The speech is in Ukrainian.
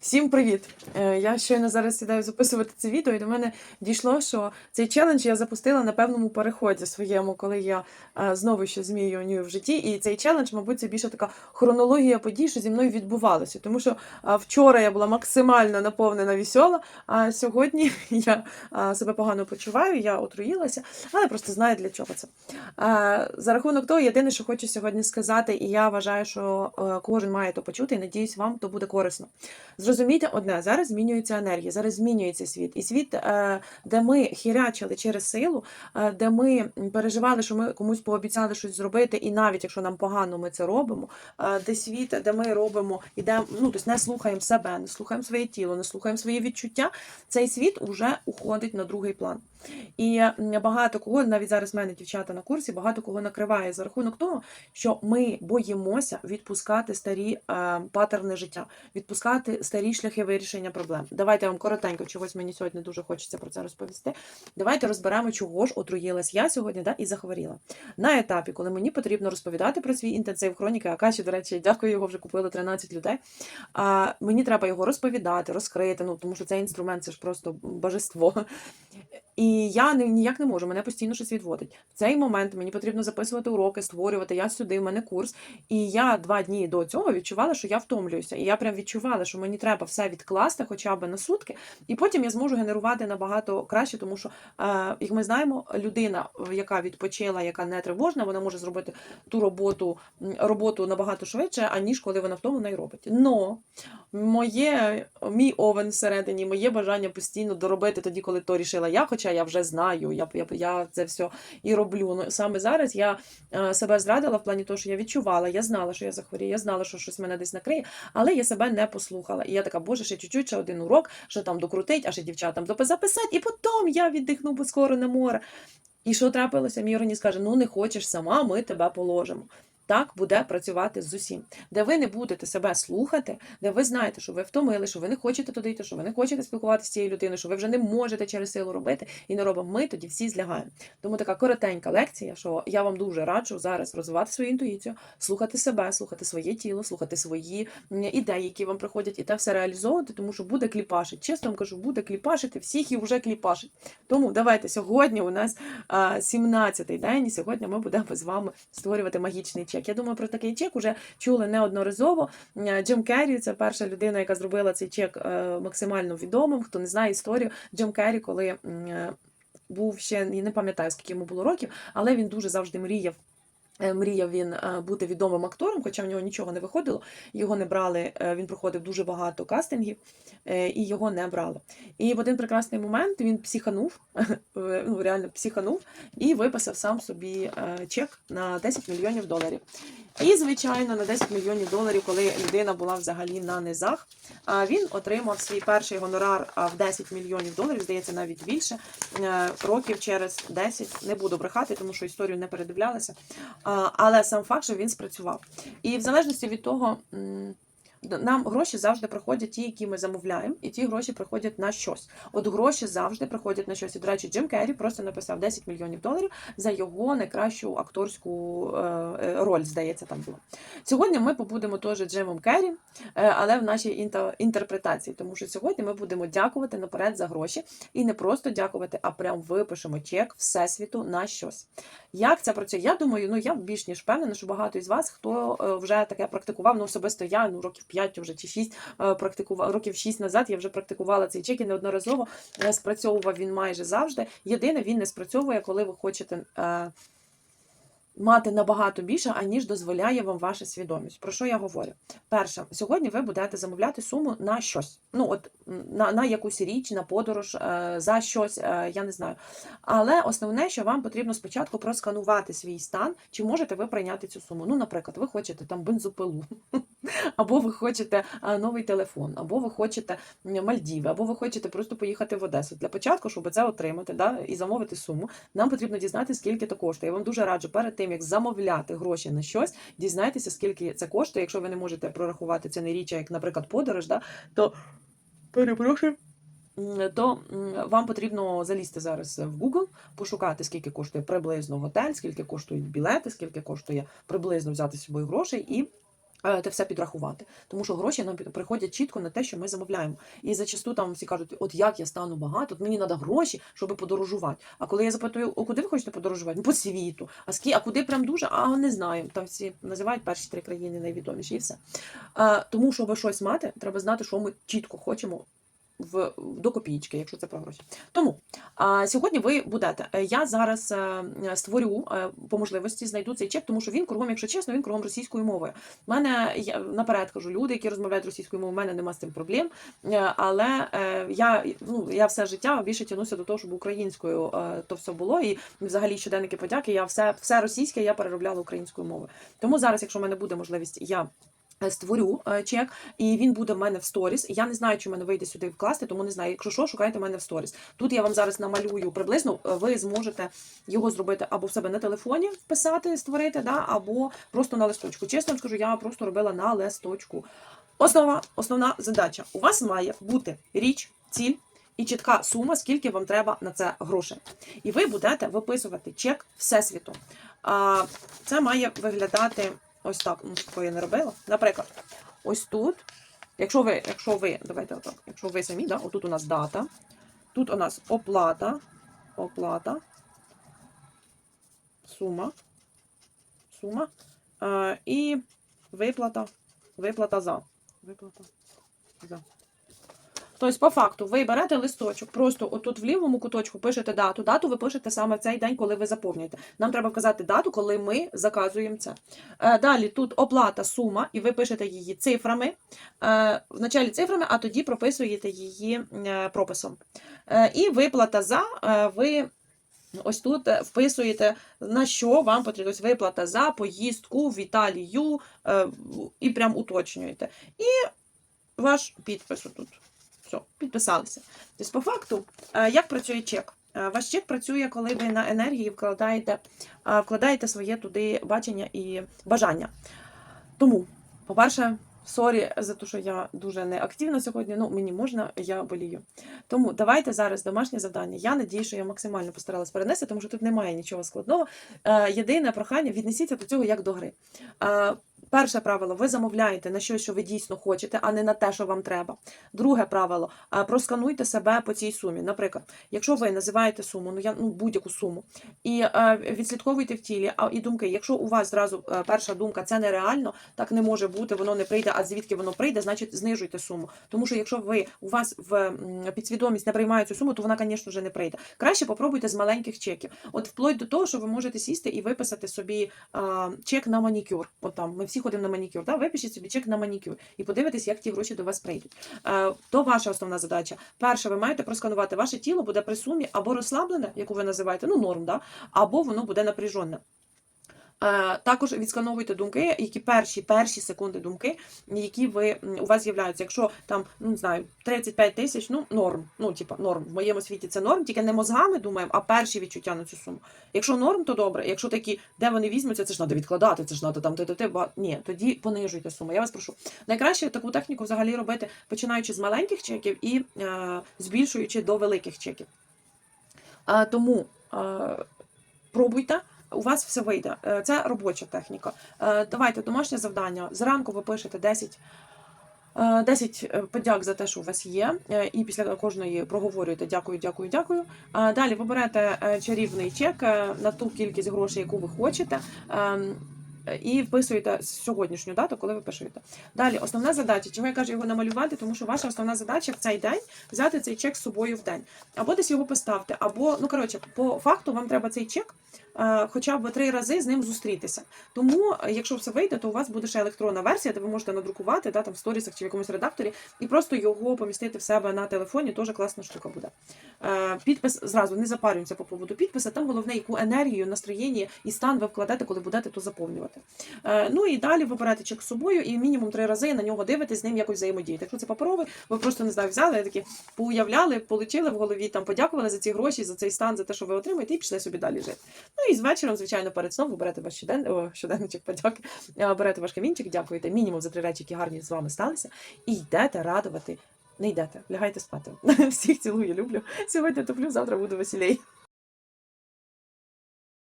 Всім привіт! Е, Я щойно зараз сідаю записувати це відео, і до мене дійшло, що цей челендж я запустила на певному переході своєму, коли я е, знову ще змінюю в житті. І цей челендж, мабуть, це більше така хронологія подій, що зі мною відбувалося. Тому що е, вчора я була максимально наповнена весела, а сьогодні я себе погано почуваю, я отруїлася, але просто знаю для чого це. За рахунок того, єдине, що хочу сьогодні сказати, і я вважаю, що кожен має то почути, і надіюсь, вам то буде корисно. Зрозумійте одне, зараз змінюється енергія, зараз змінюється світ. І світ, е, де ми хірячили через силу, е, де ми переживали, що ми комусь пообіцяли щось зробити, і навіть якщо нам погано, ми це робимо. е, Де світ, де ми робимо, ідемо, ну тобто не слухаємо себе, не слухаємо своє тіло, не слухаємо свої відчуття. Цей світ уже уходить на другий план. І багато кого, навіть зараз в мене дівчата на курсі, багато кого накриває за рахунок того, що ми боїмося відпускати старі патерни життя, відпускати старі шляхи вирішення проблем. Давайте я вам коротенько, чогось мені сьогодні дуже хочеться про це розповісти. Давайте розберемо, чого ж отруїлась я сьогодні да, і захворіла. На етапі, коли мені потрібно розповідати про свій інтенсив хроніки, Акаші, до речі, дякую, його вже купили 13 людей. А, мені треба його розповідати, розкрити, ну тому що цей інструмент це ж просто божество. І я не, ніяк не можу, мене постійно щось відводить. В цей момент мені потрібно записувати уроки, створювати. Я сюди, в мене курс. І я два дні до цього відчувала, що я втомлююся. І я прям відчувала, що мені треба все відкласти хоча б на сутки, і потім я зможу генерувати набагато краще, тому що, е, як ми знаємо, людина, яка відпочила, яка не тривожна, вона може зробити ту роботу, роботу набагато швидше, аніж коли вона втомлена і робить. Но моє, мій овен всередині, моє бажання постійно доробити тоді, коли то рішила я, хоча я вже знаю, я, я, я це все і роблю. Ну, саме зараз я е, себе зрадила в плані того, що я відчувала, я знала, що я захворію, я знала, що щось мене десь накриє, але я себе не послухала. І я така, боже, ще чуть-чуть, ще один урок, що там докрутить, а ще дівчатам допи- записати, і потім я віддихну, скоро на море. І що трапилося? Мій організм каже: ну не хочеш сама, ми тебе положимо. Так буде працювати з усім, де ви не будете себе слухати, де ви знаєте, що ви втомили, що ви не хочете туди йти, що ви не хочете спілкуватися з цією людиною, що ви вже не можете через силу робити і не робимо. Ми тоді всі злягаємо. Тому така коротенька лекція, що я вам дуже раджу зараз розвивати свою інтуїцію, слухати себе, слухати своє тіло, слухати свої ідеї, які вам приходять, і те все реалізовувати, тому що буде кліпашить. Чесно вам кажу, буде кліпашити, всіх і вже кліпашить. Тому давайте сьогодні у нас а, 17-й день, і сьогодні ми будемо з вами створювати магічний чек. Я думаю, про такий чек уже чули неодноразово. Е, Джим Керрі це перша людина, яка зробила цей чек е, максимально відомим. Хто не знає історію, Джим Керрі, коли е, був ще я не пам'ятаю, скільки йому було років, але він дуже завжди мріяв. Е, Мріяв він е, бути відомим актором, хоча в нього нічого не виходило. Його не брали. е, Він проходив дуже багато кастингів, і його не брали. І в один прекрасний момент він психанув, ну реально психанув, і виписав сам собі чек на 10 мільйонів доларів. І, звичайно, на 10 мільйонів доларів, коли людина була взагалі на низах, він отримав свій перший гонорар в 10 мільйонів доларів, здається, навіть більше. Е, Років через 10 не буду брехати, тому що історію не передивлялася. Але сам факт, що він спрацював. І в залежності від того. Нам гроші завжди приходять ті, які ми замовляємо, і ті гроші приходять на щось. От гроші завжди приходять на щось. І, до речі, Джим Керрі просто написав 10 мільйонів доларів за його найкращу акторську е, е, роль, здається, там було. Сьогодні ми побудемо теж Джимом Керрі, е, але в нашій інтерпретації, тому що сьогодні ми будемо дякувати наперед за гроші і не просто дякувати, а прям випишемо чек всесвіту на щось. Як це працює? Я думаю, ну я більш ніж впевнена, що багато із вас, хто вже таке практикував, ну особисто я, ну років 5 вже чи 6 практикував, років 6 назад я вже практикувала цей чек і неодноразово е, спрацьовував він майже завжди. Єдине, він не спрацьовує, коли ви хочете. Мати набагато більше, аніж дозволяє вам ваша свідомість. Про що я говорю? Перше, сьогодні ви будете замовляти суму на щось. Ну, от на, на якусь річ, на подорож, е, за щось, е, я не знаю. Але основне, що вам потрібно спочатку просканувати свій стан, чи можете ви прийняти цю суму. Ну, наприклад, ви хочете там бензопилу, або ви хочете е, новий телефон, або ви хочете Мальдіви, або ви хочете просто поїхати в Одесу. Для початку, щоб це отримати да, і замовити суму, нам потрібно дізнатися, скільки це коштує. Я вам дуже раджу перед тим, як замовляти гроші на щось, дізнайтеся, скільки це коштує. Якщо ви не можете прорахувати це не річ, як, наприклад, подорож, да, то перепрошую. То вам потрібно залізти зараз в Google, пошукати, скільки коштує приблизно готель, скільки коштують білети, скільки коштує приблизно взяти з собою грошей і е, Те все підрахувати, тому що гроші нам приходять чітко на те, що ми замовляємо. І зачасту там всі кажуть, от як я стану багато, от мені треба гроші, щоб подорожувати. А коли я запитую, о, куди ви хочете подорожувати? Ну, по світу. А скі, а куди прям дуже? А не знаю. Там всі називають перші три країни найвідоміші, і все. А, тому, щоб щось мати, треба знати, що ми чітко хочемо. В до копійки, якщо це про гроші. Тому а, сьогодні ви будете. Я зараз е, створю е, по можливості, знайду цей чек, тому що він кругом, якщо чесно, він кругом російською мовою. У мене я наперед кажу, люди, які розмовляють російською мовою, у мене нема з цим проблем. Е, Але я ну я все життя більше тянуся до того, щоб українською то все було. І взагалі щоденники подяки. Я все, все російське я переробляла українською мовою. Тому зараз, якщо в мене буде можливість, я. Е, Створю е, чек, і він буде в мене в сторіс. Я не знаю, чи мене вийде сюди вкласти, тому не знаю. Якщо що, шукайте мене в сторіс. Тут я вам зараз намалюю приблизно. е, Ви зможете його зробити або в себе на телефоні вписати, створити, да, або просто на листочку. Чесно вам скажу, я просто робила на листочку. Основа, основна задача. У вас має бути річ, ціль і чітка сума, скільки вам треба на це грошей. І ви будете виписувати чек Всесвіту. Це має виглядати ось так. Ну, такого я не робила. Наприклад, ось тут. Якщо ви, якщо ви, давайте отак, якщо ви самі, да, отут у нас дата, тут у нас оплата, оплата, сума, сума е, і виплата, виплата за. Виплата за. Тобто, по факту, ви берете листочок, просто отут в лівому куточку пишете дату. Дату ви пишете саме в цей день, коли ви заповнюєте. Нам треба вказати дату, коли ми заказуємо це. Е, Далі тут оплата, сума, і ви пишете її цифрами. Е, Вначалі цифрами, а тоді прописуєте її е, прописом. І виплата за ви. Ось тут вписуєте, на що вам потрібно Ось виплата за поїздку в Італію і прям уточнюєте. І ваш підпис тут. Все, підписалися. Тобто, по факту, е, як працює чек? Е, Ваш чек працює, коли ви на енергії вкладаєте, е, вкладаєте своє туди бачення і бажання. Тому, по-перше, сорі за те, що я дуже неактивна сьогодні. Ну, мені можна, я болію. Тому давайте зараз домашнє завдання. Я надію, що я максимально постаралась перенести, тому що тут немає нічого складного. Єдине прохання віднесіться до цього як до гри. Перше правило: ви замовляєте на щось, що ви дійсно хочете, а не на те, що вам треба. Друге правило: е, проскануйте себе по цій сумі. Наприклад, якщо ви називаєте суму, ну я ну будь-яку суму, і е, відслідковуйте в тілі, і думки. Якщо у вас зразу е, перша думка це нереально, так не може бути, воно не прийде. А звідки воно прийде, значить знижуйте суму. Тому що якщо ви у вас в підсвідомість не приймає цю суму, то вона, звісно, вже не прийде. Краще попробуйте з маленьких чеків. От вплоть до того, що ви можете сісти і виписати собі чек на манікюр. От там ми всі ходимо на манікюр. Да? Випишіть собі чек на манікюр і подивитесь, як ті гроші до вас прийдуть. Е, то ваша основна задача. Перше, ви маєте просканувати ваше тіло буде при сумі або розслаблене, яку ви називаєте, ну норм, да? або воно буде напряжене. Е, Також відскановуйте думки, які перші перші секунди думки, які ви у вас з'являються. Якщо там ну не знаю 35 тисяч, ну норм. Ну типа норм. В моєму світі це норм, тільки не мозгами думаємо, а перші відчуття на цю суму. Якщо норм, то добре. Якщо такі, де вони візьмуться, це ж треба відкладати, це ж треба там ти Ні, тоді понижуйте суму. Я вас прошу. Найкраще таку техніку взагалі робити, починаючи з маленьких чеків і е, збільшуючи до великих чеків. Е, тому е, пробуйте. У вас все вийде. Е, Це робоча техніка. Е, Давайте домашнє завдання. Зранку ви пишете 10, е, 10 е, подяк за те, що у вас є, і після кожної проговорюєте дякую, дякую, дякую. Далі ви берете чарівний чек на ту кількість грошей, яку ви хочете. ем, І вписуєте сьогоднішню дату, коли ви пишете. Далі, основна задача, чого я кажу його намалювати, тому що ваша основна задача в цей день взяти цей чек з собою в день. Або десь його поставте, або, ну коротше, по факту вам треба цей чек хоча б три рази з ним зустрітися. Тому, е, якщо все вийде, то у вас буде ще електронна версія, де ви можете надрукувати да, там, в сторісах чи в якомусь редакторі, і просто його помістити в себе на телефоні. Теж класна штука буде. Е, Підпис зразу не запарюємося по поводу підпису. Там головне, яку енергію, настроєння і стан ви вкладете, коли будете то заповнювати. Е, Ну і далі ви берете чек з собою і мінімум три рази на нього дивитесь, з ним якось взаємодієте. Якщо це паперовий, ви просто не знаю, взяли такі, поуявляли, получили в голові, там подякували за ці гроші, за цей стан, за те, що ви отримаєте, і пішли собі далі жити. Ну і з вечором, звичайно, перед сном ви берете ваш щоден... О, щоденничок подяки, е, берете ваш камінчик, дякуєте мінімум за три речі, які гарні з вами сталися, і йдете радувати. Не йдете, лягайте спати. Всіх цілую, люблю. Сьогодні топлю, завтра буду веселій.